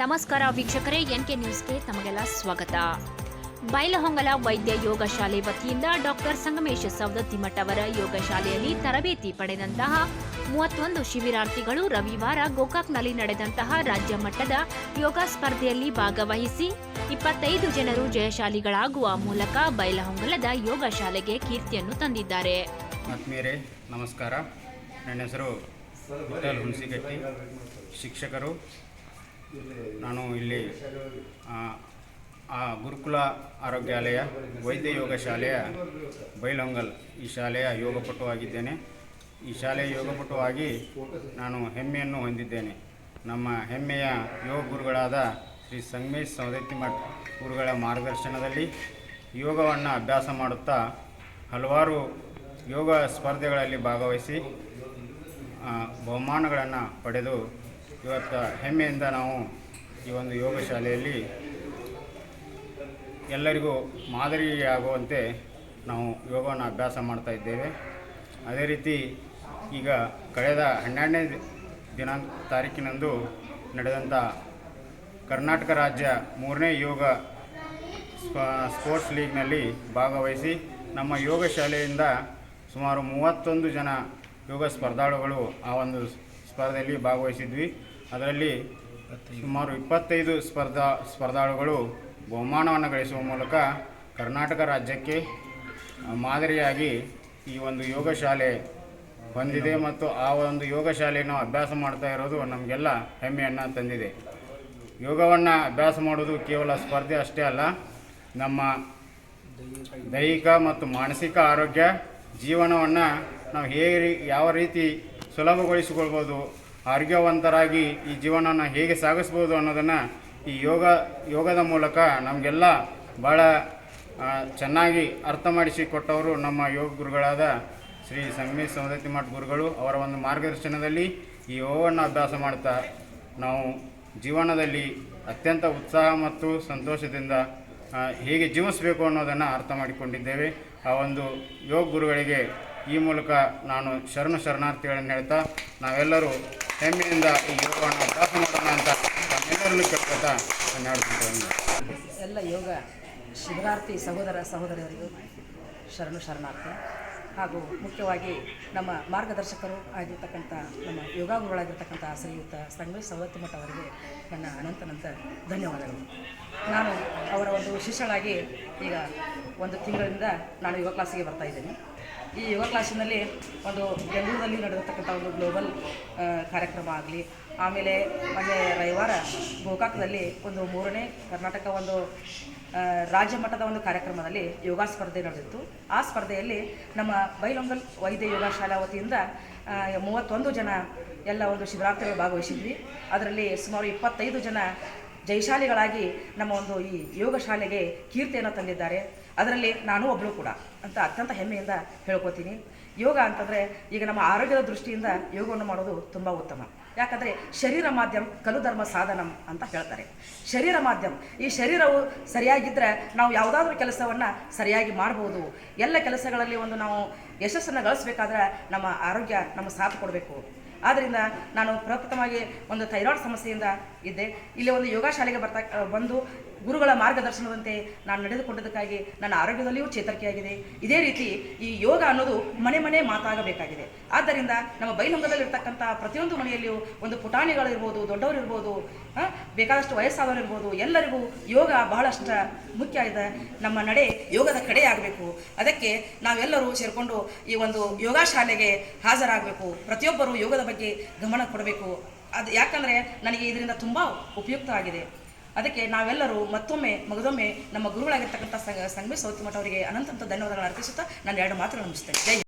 ನಮಸ್ಕಾರ ವೀಕ್ಷಕರೇ N K ನ್ಯೂಸ್ಗೆ ತಮಗೆಲ್ಲ ಸ್ವಾಗತ. ಬೈಲಹೊಂಗಲ ವೈದ್ಯ ಯೋಗ ಶಾಲೆ ವತಿಯಿಂದ ಡಾಕ್ಟರ್ ಸಂಗಮೇಶ ಸವದತ್ತಿಮಠ್ ಅವರ ಯೋಗ ಶಾಲೆಯಲ್ಲಿ ತರಬೇತಿ ಪಡೆದಂತಹ ಮೂವತ್ತೊಂದು ಶಿಬಿರಾರ್ಥಿಗಳು ರವಿವಾರ ಗೋಕಾಕ್ನಲ್ಲಿ ನಡೆದಂತಹ ರಾಜ್ಯ ಮಟ್ಟದ ಯೋಗ ಸ್ಪರ್ಧೆಯಲ್ಲಿ ಭಾಗವಹಿಸಿ, ಇಪ್ಪತ್ತೈದು ಜನರು ಜಯಶಾಲಿಗಳಾಗುವ ಮೂಲಕ ಬೈಲಹೊಂಗಲದ ಯೋಗ ಶಾಲೆಗೆ ಕೀರ್ತಿಯನ್ನು ತಂದಿದ್ದಾರೆ. ನಮಸ್ಕಾರ. ನನ್ನ ಹೆಸರು ಶಿಕ್ಷಕರು ನಾನು ಇಲ್ಲಿ ಆ, ಗುರುಕುಲ ಆರೋಗ್ಯಾಲಯ ವೈದ್ಯ ಯೋಗ ಶಾಲೆಯ ಬೈಲೊಂಗಲ್ ಈ ಶಾಲೆಯ ಯೋಗಪಟುವಾಗಿದ್ದೇನೆ. ಈ ಶಾಲೆಯ ಯೋಗಪಟುವಾಗಿ ನಾನು ಹೆಮ್ಮೆಯನ್ನು ಹೊಂದಿದ್ದೇನೆ. ನಮ್ಮ ಹೆಮ್ಮೆಯ ಯೋಗ ಗುರುಗಳಾದ ಶ್ರೀ ಸಂಗಮೇಶ್ ಸವದತ್ತಿಮಠ್ ಗುರುಗಳ ಮಾರ್ಗದರ್ಶನದಲ್ಲಿ ಯೋಗವನ್ನು ಅಭ್ಯಾಸ ಮಾಡುತ್ತಾ ಹಲವಾರು ಯೋಗ ಸ್ಪರ್ಧೆಗಳಲ್ಲಿ ಭಾಗವಹಿಸಿ ಬಹುಮಾನಗಳನ್ನು ಪಡೆದು ಇವತ್ತು ಹೆಮ್ಮೆಯಿಂದ ನಾವು ಈ ಒಂದು ಯೋಗ ಶಾಲೆಯಲ್ಲಿ ಎಲ್ಲರಿಗೂ ಮಾದರಿಯಾಗುವಂತೆ ನಾವು ಯೋಗವನ್ನು ಅಭ್ಯಾಸ ಮಾಡ್ತಾ ಇದ್ದೇವೆ. ಅದೇ ರೀತಿ ಈಗ ಕಳೆದ ಹನ್ನೆರಡನೇ ದಿನ ದಿನಾಂಕ ತಾರೀಕಿನಂದು ನಡೆದಂಥ ಕರ್ನಾಟಕ ರಾಜ್ಯ ಮೂರನೇ ಯೋಗ ಸ್ಪ- ಸ್ಪೋರ್ಟ್ಸ್ ಲೀಗ್ನಲ್ಲಿ ಭಾಗವಹಿಸಿ ನಮ್ಮ ಯೋಗ ಶಾಲೆಯಿಂದ ಸುಮಾರು ಮೂವತ್ತೊಂದು ಜನ ಯೋಗ ಸ್ಪರ್ಧಾಳುಗಳು ಆ ಒಂದು ಸ್ಪರ್ಧೆಯಲ್ಲಿ ಭಾಗವಹಿಸಿದ್ವಿ. ಅದರಲ್ಲಿ ಸುಮಾರು ಇಪ್ಪತ್ತೈದು ಸ್ಪರ್ಧಾ, ಸ್ಪರ್ಧಾಳುಗಳು ಬಹುಮಾನವನ್ನು ಗಳಿಸುವ ಮೂಲಕ ಕರ್ನಾಟಕ ರಾಜ್ಯಕ್ಕೆ ಮಾದರಿಯಾಗಿ ಈ ಒಂದು ಯೋಗ ಶಾಲೆ ಹೊಂದಿದೆ ಮತ್ತು ಆ ಒಂದು ಯೋಗ ಶಾಲೆಯನ್ನು ಅಭ್ಯಾಸ ಮಾಡ್ತಾ ಇರೋದು ನಮಗೆಲ್ಲ ಹೆಮ್ಮೆಯನ್ನು ತಂದಿದೆ. ಯೋಗವನ್ನು ಅಭ್ಯಾಸ ಮಾಡೋದು ಕೇವಲ ಸ್ಪರ್ಧೆ ಅಷ್ಟೇ ಅಲ್ಲ, ನಮ್ಮ ದೈಹಿಕ ಮತ್ತು ಮಾನಸಿಕ ಆರೋಗ್ಯ, ಜೀವನವನ್ನು ನಾವು ಹೇಗೆ ಯಾವ ರೀತಿ ಸುಲಭಗೊಳಿಸಿಕೊಳ್ಬೋದು ಆರೋಗ್ಯವಂತರಾಗಿ ಈ ಜೀವನವನ್ನು ಹೇಗೆ ಸಾಗಿಸ್ಬೋದು ಅನ್ನೋದನ್ನು ಈ ಯೋಗ, ಯೋಗದ ಮೂಲಕ ನಮಗೆಲ್ಲ ಭಾಳ ಚೆನ್ನಾಗಿ ಅರ್ಥ ಮಾಡಿಸಿಕೊಟ್ಟವರು ನಮ್ಮ ಯೋಗ ಗುರುಗಳಾದ ಶ್ರೀ ಸಂಗಮೇಶ್ ಸವದತ್ತಿ ಮಠ ಗುರುಗಳು. ಅವರ ಒಂದು ಮಾರ್ಗದರ್ಶನದಲ್ಲಿ ಈ ಯೋಗವನ್ನು ಅಭ್ಯಾಸ ಮಾಡ್ತಾ ನಾವು ಜೀವನದಲ್ಲಿ ಅತ್ಯಂತ ಉತ್ಸಾಹ ಮತ್ತು ಸಂತೋಷದಿಂದ ಹೇಗೆ ಜೀವಿಸಬೇಕು ಅನ್ನೋದನ್ನು ಅರ್ಥ ಮಾಡಿಕೊಂಡಿದ್ದೇವೆ. ಆ ಒಂದು ಯೋಗ ಗುರುಗಳಿಗೆ ಈ ಮೂಲಕ ನಾನು ಶರಣ ಶರಣಾರ್ಥಿಗಳನ್ನು ಹೇಳ್ತಾ ನಾವೆಲ್ಲರೂ ಹೆಮ್ಮೆಯಿಂದ ಈ ಯೋಗವನ್ನು ಅಭ್ಯಾಸ ಮಾಡೋಣ ಅಂತ ನಮ್ಮೆಲ್ಲರನ್ನು ಕೇಳ್ಕೊತಾ ನಾನು ಎಲ್ಲ ಯೋಗ ಶಿಬಿರಾರ್ಥಿ ಸಹೋದರ ಸಹೋದರಿಯರಿಗೂ ಶರಣು ಶರಣಾರ್ಥಿ. ಹಾಗೂ ಮುಖ್ಯವಾಗಿ ನಮ್ಮ ಮಾರ್ಗದರ್ಶಕರು ಆಗಿರ್ತಕ್ಕಂಥ ನಮ್ಮ ಯೋಗಾಗುರುಗಳಾಗಿರ್ತಕ್ಕಂಥ ಶ್ರೀಯುತ ಸಂಗಮೇಶ್ ಸವತ್ತಿಮಠ ಅವರಿಗೆ ನನ್ನ ಅನಂತನಂತ ಧನ್ಯವಾದಗಳು. ನಾನು ಅವರ ಒಂದು ಶಿಷ್ಯಳಾಗಿ ಈಗ ಒಂದು ತಿಂಗಳಿಂದ ನಾನು ಯೋಗ ಕ್ಲಾಸಿಗೆ ಬರ್ತಾ ಇದ್ದೇನೆ. ಈ ಯೋಗ ಕ್ಲಾಸಿನಲ್ಲಿ ಒಂದು ಬೆಂಗಳೂರಲ್ಲಿ ನಡೆದಿರ್ತಕ್ಕಂಥ ಒಂದು ಗ್ಲೋಬಲ್ ಕಾರ್ಯಕ್ರಮ ಆಗಲಿ, ಆಮೇಲೆ ಮೊನ್ನೆ ರವಿವಾರ ಗೋಕಾಕದಲ್ಲಿ ಒಂದು ಮೂರನೇ ಕರ್ನಾಟಕ ಒಂದು ರಾಜ್ಯ ಮಟ್ಟದ ಒಂದು ಕಾರ್ಯಕ್ರಮದಲ್ಲಿ ಯೋಗ ಸ್ಪರ್ಧೆ ನಡೆದಿತ್ತು. ಆ ಸ್ಪರ್ಧೆಯಲ್ಲಿ ನಮ್ಮ ಬೈಲೊಂಗಲ್ ವೈದ್ಯ ಯೋಗ ಶಾಲಾ ವತಿಯಿಂದ ಮೂವತ್ತೊಂದು ಜನ ಎಲ್ಲ ಒಂದು ಶಿಬಿರಾರ್ಥಿಗಳು ಭಾಗವಹಿಸಿದ್ವಿ. ಅದರಲ್ಲಿ ಸುಮಾರು ಇಪ್ಪತ್ತೈದು ಜನ ಜಯಶಾಲಿಗಳಾಗಿ ನಮ್ಮ ಒಂದು ಈ ಯೋಗ ಶಾಲೆಗೆ ಕೀರ್ತಿಯನ್ನು ತಂದಿದ್ದಾರೆ. ಅದರಲ್ಲಿ ನಾನು ಒಬ್ಬಳು ಕೂಡ ಅಂತ ಅತ್ಯಂತ ಹೆಮ್ಮೆಯಿಂದ ಹೇಳ್ಕೊತೀನಿ. ಯೋಗ ಅಂತಂದರೆ ಈಗ ನಮ್ಮ ಆರೋಗ್ಯದ ದೃಷ್ಟಿಯಿಂದ ಯೋಗವನ್ನು ಮಾಡೋದು ತುಂಬ ಉತ್ತಮ. ಯಾಕಂದರೆ ಶರೀರ ಮಾಧ್ಯಮ ಕಲು ಧರ್ಮ ಸಾಧನಂ ಅಂತ ಹೇಳ್ತಾರೆ. ಶರೀರ ಮಾಧ್ಯಮ, ಈ ಶರೀರವು ಸರಿಯಾಗಿದ್ದರೆ ನಾವು ಯಾವುದಾದ್ರೂ ಕೆಲಸವನ್ನು ಸರಿಯಾಗಿ ಮಾಡ್ಬೋದು. ಎಲ್ಲ ಕೆಲಸಗಳಲ್ಲಿ ಒಂದು ನಾವು ಯಶಸ್ಸನ್ನು ಗಳಿಸ್ಬೇಕಾದ್ರೆ ನಮ್ಮ ಆರೋಗ್ಯ ನಮ್ಮ ಸಾಥ್ ಕೊಡಬೇಕು. ಆದ್ದರಿಂದ ನಾನು ಪ್ರಪ್ರಥಮವಾಗಿ ಒಂದು ಥೈರಾಯ್ಡ್ ಸಮಸ್ಯೆಯಿಂದ ಇದ್ದೆ. ಇಲ್ಲಿ ಒಂದು ಯೋಗ ಶಾಲೆಗೆ ಬರ್ತಾ ಬಂದು ಗುರುಗಳ ಮಾರ್ಗದರ್ಶನದಂತೆ ನಾನು ನಡೆದುಕೊಂಡದಕ್ಕಾಗಿ ನನ್ನ ಆರೋಗ್ಯದಲ್ಲಿಯೂ ಚೇತರಿಕೆಯಾಗಿದೆ. ಇದೇ ರೀತಿ ಈ ಯೋಗ ಅನ್ನೋದು ಮನೆ ಮನೆ ಮಾತಾಗಬೇಕಾಗಿದೆ. ಆದ್ದರಿಂದ ನಮ್ಮ ಬೈಲಂಗದಲ್ಲಿರ್ತಕ್ಕಂಥ ಪ್ರತಿಯೊಂದು ಮನೆಯಲ್ಲಿಯೂ ಒಂದು ಪುಟಾಣಿಗಳಿರ್ಬೋದು, ದೊಡ್ಡವರಿರ್ಬೋದು ಬೇಕಾದಷ್ಟು ವಯಸ್ಸಾದವರಿರ್ಬೋದು, ಎಲ್ಲರಿಗೂ ಯೋಗ ಬಹಳಷ್ಟು ಮುಖ್ಯ ಇದೆ. ನಮ್ಮ ನಡೆ ಯೋಗದ ಕಡೆ ಆಗಬೇಕು. ಅದಕ್ಕೆ ನಾವೆಲ್ಲರೂ ಸೇರಿಕೊಂಡು ಈ ಒಂದು ಯೋಗ ಶಾಲೆಗೆ ಹಾಜರಾಗಬೇಕು. ಪ್ರತಿಯೊಬ್ಬರು ಯೋಗದ ಬಗ್ಗೆ ಗಮನ ಕೊಡಬೇಕು. ಅದು ಯಾಕಂದರೆ ನನಗೆ ಇದರಿಂದ ತುಂಬ ಉಪಯುಕ್ತ ಆಗಿದೆ ಅದಕ್ಕೆ ನಾವೆಲ್ಲರೂ ಮತ್ತೊಮ್ಮೆ, ಮಗದೊಮ್ಮೆ ನಮ್ಮ ಗುರುಗಳಾಗಿರ್ತಕ್ಕಂಥ ಸಂಗಮೇಶ್ ಸೌತಿಮಠ ಅವರಿಗೆ ಅನಂತ ಧನ್ಯವಾದಗಳನ್ನು ಅರ್ಪಿಸುತ್ತಾ ನಾನು ಎರಡು ಮಾತುಗಳನ್ನು ಹಿಂದ್.